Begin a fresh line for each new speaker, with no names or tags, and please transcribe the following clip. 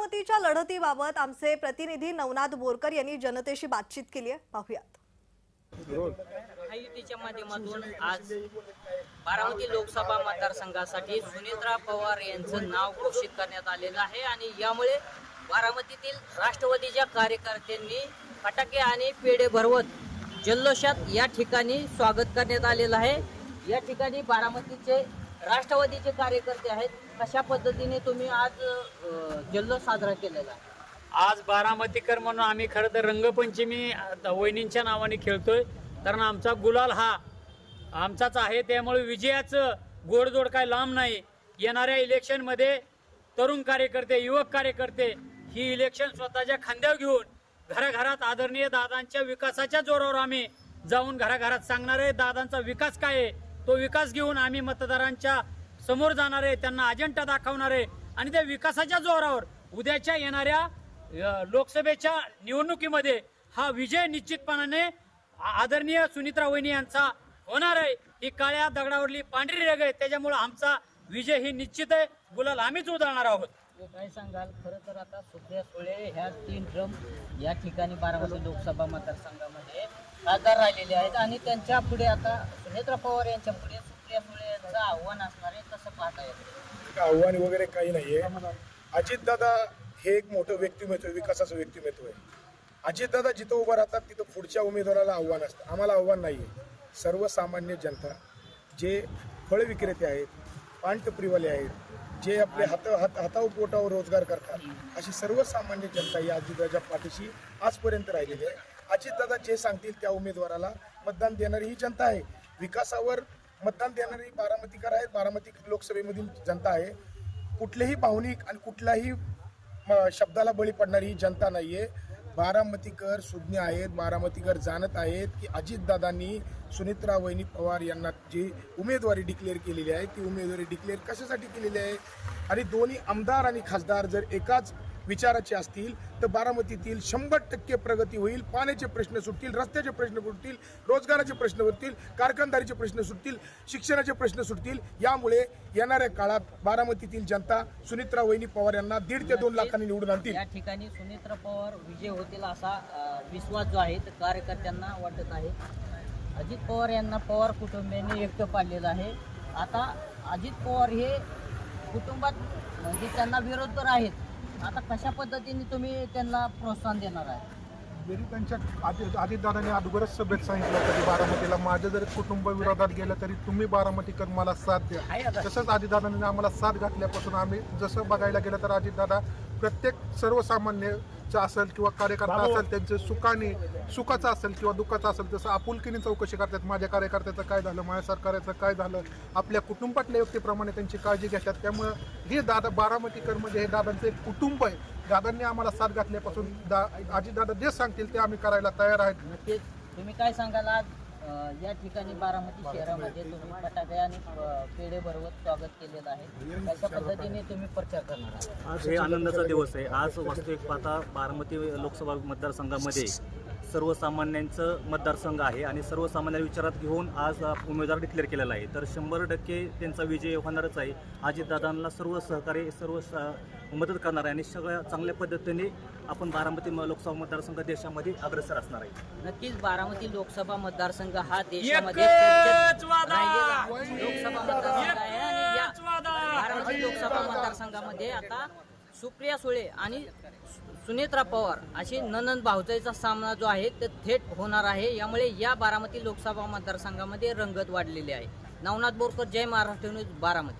बारामतीच्या लढतीबाबत आमचे प्रतिनिधी नवनाथ बोरकर यांनी जनतेशी बातचीत केली आहे. पाहूयात.
महायुतीच्या माध्यमातून आज बारामती लोकसभा मतदारसंघासाठी सुनेत्रा पवार यांचं नाव घोषित करण्यात आलेलं आहे आणि यामुळे बारामतीतील राष्ट्रवादीच्या कार्यकर्त्यांनी फटाके आणि पेढे भरवत जल्लोषात या ठिकाणी स्वागत करण्यात आलेलं आहे. या ठिकाणी बारामतीचे राष्ट्रवादीचे कार्यकर्ते आहेत. कशा पद्धतीने तुम्ही आज अ, जल्लोष साजरा केलेला आहे?
आज बारामतीकर म्हणून आम्ही खरं तर रंगपंचमी आता वहिनींच्या नावाने खेळतोय. कारण आमचा गुलाल हा आमचाच आहे. त्यामुळे विजयाचं गोडजोड काय लांब नाही. येणाऱ्या इलेक्शनमध्ये तरुण कार्यकर्ते युवक कार्यकर्ते ही इलेक्शन स्वतःच्या खांद्यावर घेऊन घराघरात आदरणीय दादांच्या विकासाच्या जोरावर आम्ही जाऊन घराघरात सांगणार आहे दादांचा विकास काय आहे? तो विकास घेऊन आम्ही मतदारांच्या समोर जाणार आहे त्यांना अजेंडा दाखवणार आहे. आणि त्या विकासाच्या जोरावर उद्याच्या येणाऱ्या लोकसभेच्या निवडणुकीमध्ये हा विजय निश्चितपणाने आदरणीय सुनित्रा वहिनी यांचा होणार आहे. ही काळ्या दगडावरली पांढरी रेग आहे त्याच्यामुळे आमचा विजय ही निश्चित आहे. गुलाल आम्हीच उधळणार आहोत.
काय सांगाल? खरं तर आता सुप्रिया सुळे ह्या तीन ड्रम या ठिकाणी बारामती लोकसभा मतदारसंघामध्ये खासदार राहिलेले आहेत आणि त्यांच्या पुढे आता सुनेत्रा पवार यांच्या पुढे सुप्रिया सुळे यांचं आव्हान असणार आहे कसं पाहता येतं
आव्हान वगैरे काही नाहीये. अजितदादा हे एक मोठं व्यक्तिमत्व आहे, विकासाचं व्यक्तिमत्व आहे. अजितदादा जिथं उभं राहतात तिथं पुढच्या उमेदवाराला आव्हान असतं. आम्हाला आव्हान नाही आहे सर्वसामान्य जनता जे फळ विक्रेते आहेत पानटपरीवाले आहेत जे आपले हात हात हातावर पोटावर रोजगार करतात अशी सर्वसामान्य जनता या अजितदादाच्या पाठीशी आजपर्यंत राहिलेली आहे. अजितदादा जे सांगतील त्या उमेदवाराला मतदान देणारी ही जनता आहे. विकासावर मतदान देणारी बारामतीकर आहेत. बारामती लोकसभेमधील जनता आहे. कुठलेही भावनिक आणि कुठल्याही म- शब्दाला बळी पडणारी ही जनता नाही आहे बारामतीकर सुज्ञ आहेत. बारामतीकर जाणत आहेत की अजितदादांनी सुनित्रा वहिनी पवार यांना जी उमेदवारी डिक्लेअर केलेली आहे ती उमेदवारी डिक्लेअर कशासाठी केलेली आहे? आणि दोन्ही आमदार आणि खासदार जर एकाच विचाराचे असतील तर बारामतीतील शंभर टक्के प्रगती होईल. पाण्याचे प्रश्न सुटतील रस्त्याचे प्रश्न सुटतील रोजगाराचे प्रश्न सुटतील कारखानदारीचे प्रश्न सुटतील शिक्षणाचे प्रश्न सुटतील. यामुळे येणाऱ्या काळात बारामतीतील जनता सुनित्रा वहिनी पवार यांना दीड ते दोन लाखांनी निवडून आणतील.
या ठिकाणी सुनेत्रा पवार विजय होतील असा विश्वास जो आहे तो कार्यकर्त्यांना वाटत आहे. अजित पवार यांना पवार कुटुंबियांनी व्यक्त पाडलेला आहे. आता अजित पवार हे कुटुंबात म्हणजे त्यांना विरोध तर आहेत आता कशा पद्धतीने तुम्ही त्यांना प्रोत्साहन देणार आहे?
जरी त्यांच्या आधी अजितदादांनी अगोदरच सभेत सांगितलं तरी बारामतीला माझं जरी कुटुंब विरोधात गेलं तरी तुम्ही बारामतीकर मला साथ द्या. तसंच अजितदादांनी आम्हाला साथ घातल्यापासून आम्ही जसं बघायला गेलं तर अजितदादा प्रत्येक सर्वसामान्यचा असेल किंवा कार्यकर्ता असेल त्यांचे सुखाने सुखाचं असेल किंवा दुःखाचं असेल तसं आपुलकीने चौकशी करतात माझ्या कार्यकर्त्याचं काय झालं माझ्या सरकाराचं काय झालं आपल्या कुटुंबातल्या व्यक्तीप्रमाणे त्यांची काळजी घेतात. त्यामुळं हे दादा बारामतीकर म्हणजे हे दादांचं एक कुटुंब आहे. दादांनी आम्हाला साथ घातल्यापासून दा अजितदादा जे सांगतील ते आम्ही करायला तयार आहेत.
नक्कीच. तुम्ही काय सांगाल आज? या ठिकाणी बारामती शहरामध्ये तुम्ही फटाके आणि पेढे भरवत स्वागत केलेलं आहे. कशा पद्धतीने तुम्ही प्रचार करणार आहात.
आज हे आनंदाचा दिवस आहे. आज वास्तविक पाहता बारामती लोकसभा मतदारसंघामध्ये सर्वसामान्यांचं मतदारसंघ आहे आणि सर्वसामान्य विचारात घेऊन आज उमेदवार डिक्लेअर केलेला आहे. तर शंभर टक्के त्यांचा विजय होणारच आहे. अजितदादांना सर्व सहकार्य सर्व स- मदत करणार आहे आणि सगळ्या चांगल्या पद्धतीने आपण बारामती म- लोकसभा मतदारसंघ देशामध्ये अग्रसर असणार आहे.
नक्कीच बारामती लोकसभा मतदारसंघ हा देशामध्ये लोकसभा मतदारसंघ आहे आणि या! बारामती लोकसभा मतदारसंघामध्ये आता सुप्रिया सुळे आणि सुनेत्रा पवार अशी ननंद भावजाईचा सामना जो आहे ते थेट होणार आहे. यामुळे या बारामती लोकसभा मतदारसंघामध्ये रंगत वाढलेली आहे. नवनाथ बोरकर जय महाराष्ट्र न्यूज बारामती.